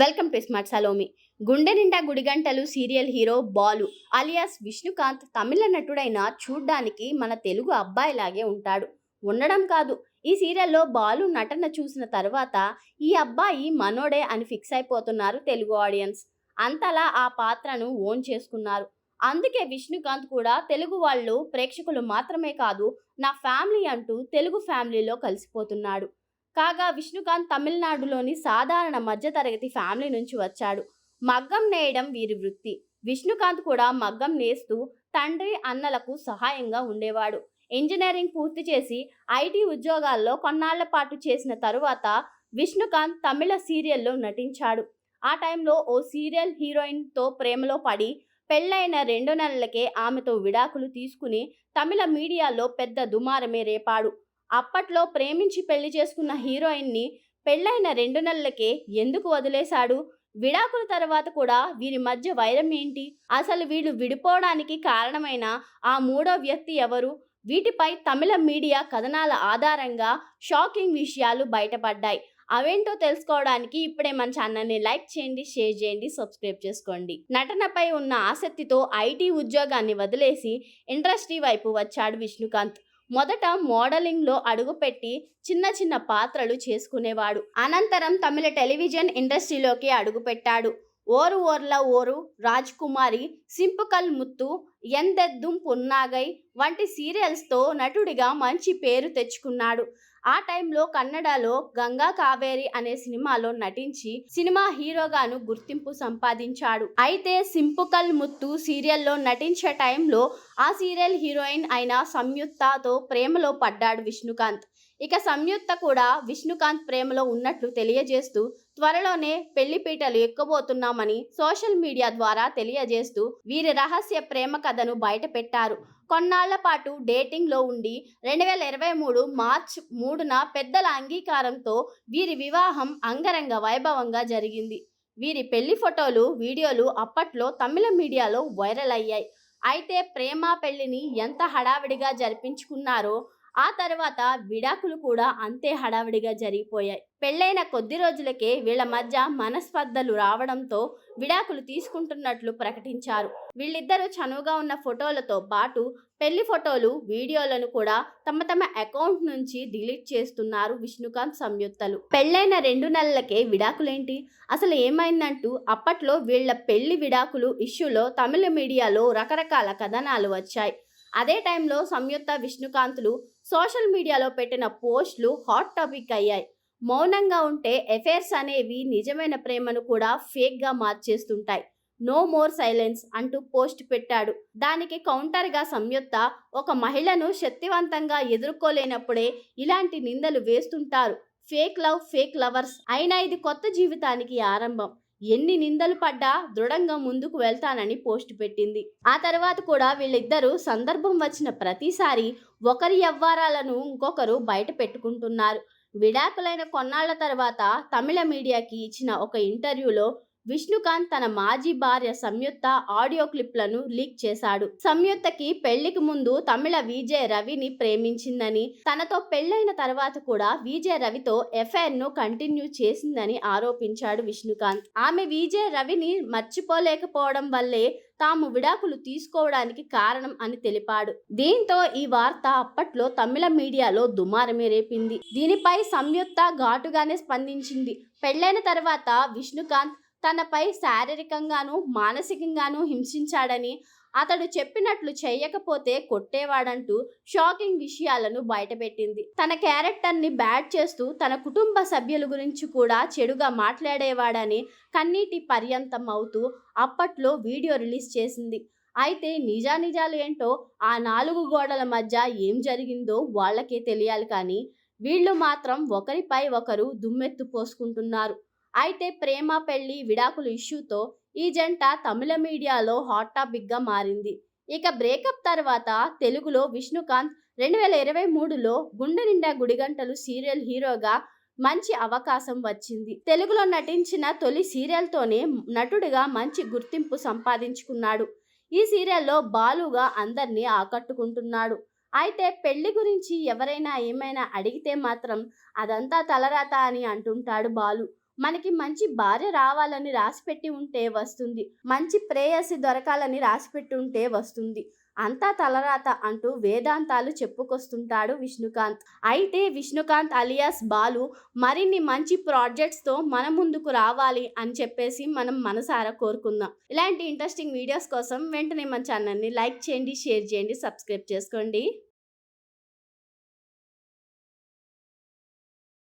Welcome to smart Salomi. గుండె నిండా గుడిగంటలు serial hero Balu alias Vishnukanth తమిళ నటుడైన చూడ్డానికి మన తెలుగు అబ్బాయిలాగే ఉంటాడు. ఉండడం కాదు ఈ సీరియల్లో బాలు నటన చూసిన తర్వాత ఈ అబ్బాయి మనోడే అని ఫిక్స్ అయిపోతున్నారు తెలుగు ఆడియన్స్. అంతలా ఆ పాత్రను ఓన్ చేసుకున్నారు. అందుకే విష్ణుకాంత్ కూడా తెలుగు వాళ్ళు ప్రేక్షకులు మాత్రమే కాదు నా ఫ్యామిలీ అంటూ తెలుగు ఫ్యామిలీలో కలిసిపోతున్నాడు. కాగా విష్ణుకాంత్ తమిళనాడులోని సాధారణ మధ్యతరగతి ఫ్యామిలీ నుంచి వచ్చాడు. మగ్గం నేయడం వీరి వృత్తి. విష్ణుకాంత్ కూడా మగ్గం నేస్తూ తండ్రి అన్నలకు సహాయంగా ఉండేవాడు. ఇంజనీరింగ్ పూర్తి చేసి ఐటీ ఉద్యోగాల్లో కొన్నాళ్ళ పాటు చేసిన తరువాత విష్ణుకాంత్ తమిళ సీరియల్లో నటించాడు. ఆ టైంలో ఓ సీరియల్ హీరోయిన్తో ప్రేమలో పడి పెళ్ళైన రెండు నెలలకే ఆమెతో విడాకులు తీసుకుని తమిళ మీడియాలో పెద్ద దుమారమే రేపాడు. అప్పట్లో ప్రేమించి పెళ్ళి చేసుకున్న హీరోయిన్ని పెళ్ళైన రెండు నెలలకే ఎందుకు వదిలేశాడు? విడాకుల తర్వాత కూడా వీరి మధ్య వైరం ఏంటి? అసలు వీళ్ళు విడిపోవడానికి కారణమైన ఆ మూడో వ్యక్తి ఎవరు? వీటిపై తమిళ మీడియా కథనాల ఆధారంగా షాకింగ్ విషయాలు బయటపడ్డాయి. అవేంటో తెలుసుకోవడానికి ఇప్పుడే మన ఛానల్ని లైక్ చేయండి షేర్ చేయండి సబ్స్క్రైబ్ చేసుకోండి. నటనపై ఉన్న ఆసక్తితో ఐటీ ఉద్యోగాన్ని వదిలేసి ఇండస్ట్రీ వైపు వచ్చాడు విష్ణుకాంత్. మొదట మోడలింగ్లో అడుగుపెట్టి చిన్న చిన్న పాత్రలు చేసుకునేవాడు. అనంతరం తమిళ టెలివిజన్ ఇండస్ట్రీలోకి అడుగుపెట్టాడు. ఓరు ఓర్ల ఓరు రాజ్ కుమారి సింపుకల్ ముత్తు ఎందెద్దుం పున్నాగై వంటి సీరియల్స్తో నటుడిగా మంచి పేరు తెచ్చుకున్నాడు. ఆ టైంలో కన్నడలో గంగా కావేరి అనే సినిమాలో నటించి సినిమా హీరోగాను గుర్తింపు సంపాదించాడు. అయితే సింపుకల్ ముత్తు సీరియల్లో నటించే టైంలో ఆ సీరియల్ హీరోయిన్ అయిన సంయుక్తతో ప్రేమలో పడ్డాడు విష్ణుకాంత్. ఇక సంయుక్త కూడా విష్ణుకాంత్ ప్రేమలో ఉన్నట్లు తెలియజేస్తూ త్వరలోనే పెళ్ళిపీటలు ఎక్కబోతున్నామని సోషల్ మీడియా ద్వారా తెలియజేస్తూ వీరి రహస్య ప్రేమ కథను బయటపెట్టారు. కొన్నాళ్ళ పాటు డేటింగ్లో ఉండి రెండు వేల ఇరవై మూడు మార్చ్ మూడున పెద్దల అంగీకారంతో వీరి వివాహం అంగరంగ వైభవంగా జరిగింది. వీరి పెళ్ళి ఫోటోలు వీడియోలు అప్పట్లో తమిళ మీడియాలో వైరల్ అయ్యాయి. అయితే ప్రేమ పెళ్ళిని ఎంత హడావిడిగా జరిపించుకున్నారో ఆ తర్వాత విడాకులు కూడా అంతే హడావిడిగా జరిగిపోయాయి. పెళ్ళైన కొద్ది రోజులకే వీళ్ళ మధ్య మనస్పర్ధలు రావడంతో విడాకులు తీసుకుంటున్నట్లు ప్రకటించారు. వీళ్ళిద్దరూ చనువుగా ఉన్న ఫోటోలతో పాటు పెళ్ళి ఫోటోలు వీడియోలను కూడా తమ తమ అకౌంట్ నుంచి డిలీట్ చేస్తున్నారు విష్ణుకాంత్ సంయుక్తలు. పెళ్ళైన రెండు నెలలకే విడాకులేంటి? అసలు ఏమైందంటూ అప్పట్లో వీళ్ళ పెళ్ళి విడాకులు ఇష్యూలో తమిళ మీడియాలో రకరకాల కథనాలు వచ్చాయి. అదే టైంలో సంయుక్త విష్ణుకాంత్లు సోషల్ మీడియాలో పెట్టిన పోస్టులు హాట్ టాపిక్ అయ్యాయి. మౌనంగా ఉంటే ఎఫైర్స్ అనేవి నిజమైన ప్రేమను కూడా ఫేక్గా మార్చేస్తుంటాయి. నో మోర్ సైలెన్స్ అంటూ పోస్ట్ పెట్టాడు. దానికి కౌంటర్గా సంయుక్త ఒక మహిళను శక్తివంతంగా ఎదుర్కోలేనప్పుడే ఇలాంటి నిందలు వేస్తుంటారు. ఫేక్ లవ్ ఫేక్ లవర్స్ అయినా ఇది కొత్త జీవితానికి ఆరంభం. ఎన్ని నిందలు పడ్డా దృఢంగా ముందుకు వెళ్తానని పోస్ట్ పెట్టింది. ఆ తర్వాత కూడా వీళ్ళిద్దరూ సందర్భం వచ్చిన ప్రతిసారి ఒకరి వ్యవహారాలను ఇంకొకరు బయట పెట్టుకుంటున్నారు. విడాకులైన కొన్నాళ్ళ తర్వాత తమిళ మీడియాకి ఇచ్చిన ఒక ఇంటర్వ్యూలో విష్ణుకాంత్ తన మాజీ భార్య సంయుక్త ఆడియో క్లిప్లను లీక్ చేశాడు. సంయుక్తకి పెళ్ళికి ముందు తమిళ విజయ్ రవిని ప్రేమించిందని తనతో పెళ్ళైన తర్వాత కూడా విజయ్ రవితో ఎఫ్ఐఆర్ను కంటిన్యూ చేసిందని ఆరోపించాడు విష్ణుకాంత్. ఆమె విజయ్ రవిని మర్చిపోలేకపోవడం వల్లే తాము విడాకులు తీసుకోవడానికి కారణం అని తెలిపాడు. దీంతో ఈ వార్త అప్పట్లో తమిళ మీడియాలో దుమారమే రేపింది. దీనిపై సంయుక్త ఘాటుగానే స్పందించింది. పెళ్ళైన తర్వాత విష్ణుకాంత్ తనపై శారీరకంగానూ మానసికంగానూ హింసించాడని అతడు చెప్పినట్లు చేయకపోతే కొట్టేవాడంటూ షాకింగ్ విషయాలను బయటపెట్టింది. తన క్యారెక్టర్ని బ్యాడ్ చేస్తూ తన కుటుంబ సభ్యుల గురించి కూడా చెడుగా మాట్లాడేవాడని కన్నీటి పర్యంతం అవుతూ అప్పట్లో వీడియో రిలీజ్ చేసింది. అయితే నిజానిజాలు ఏంటో ఆ నాలుగు గోడల మధ్య ఏం జరిగిందో వాళ్ళకే తెలియాలి కానీ వీళ్ళు మాత్రం ఒకరిపై ఒకరు దుమ్మెత్తు పోసుకుంటున్నారు. అయితే ప్రేమ పెళ్ళి విడాకుల ఇష్యూతో ఈ జంట తమిళ మీడియాలో హాట్ టాపిక్గా మారింది. ఇక బ్రేకప్ తర్వాత తెలుగులో విష్ణుకాంత్ రెండు వేల ఇరవై మూడులో గుండె నిండా గుడిగంటలు సీరియల్ హీరోగా మంచి అవకాశం వచ్చింది. తెలుగులో నటించిన తొలి సీరియల్తోనే నటుడిగా మంచి గుర్తింపు సంపాదించుకున్నాడు. ఈ సీరియల్లో బాలుగా అందరినీ ఆకట్టుకుంటున్నాడు. అయితే పెళ్ళి గురించి ఎవరైనా ఏమైనా అడిగితే మాత్రం అదంతా తలరాత అని అంటుంటాడు బాలు. మనకి మంచి భార్య రావాలని రాసిపెట్టి ఉంటే వస్తుంది. మంచి ప్రేయసి దొరకాలని రాసిపెట్టి ఉంటే వస్తుంది. అంతా తలరాత అంటూ వేదాంతాలు చెప్పుకొస్తుంటాడు విష్ణుకాంత్. అయితే విష్ణుకాంత్ అలియాస్ బాలు మరిన్ని మంచి ప్రాజెక్ట్స్తో మన ముందుకు రావాలి అని చెప్పేసి మనం మనసారా కోరుకుందాం. ఇలాంటి ఇంట్రెస్టింగ్ వీడియోస్ కోసం వెంటనే మన ఛానల్ని లైక్ చేయండి షేర్ చేయండి సబ్స్క్రైబ్ చేసుకోండి.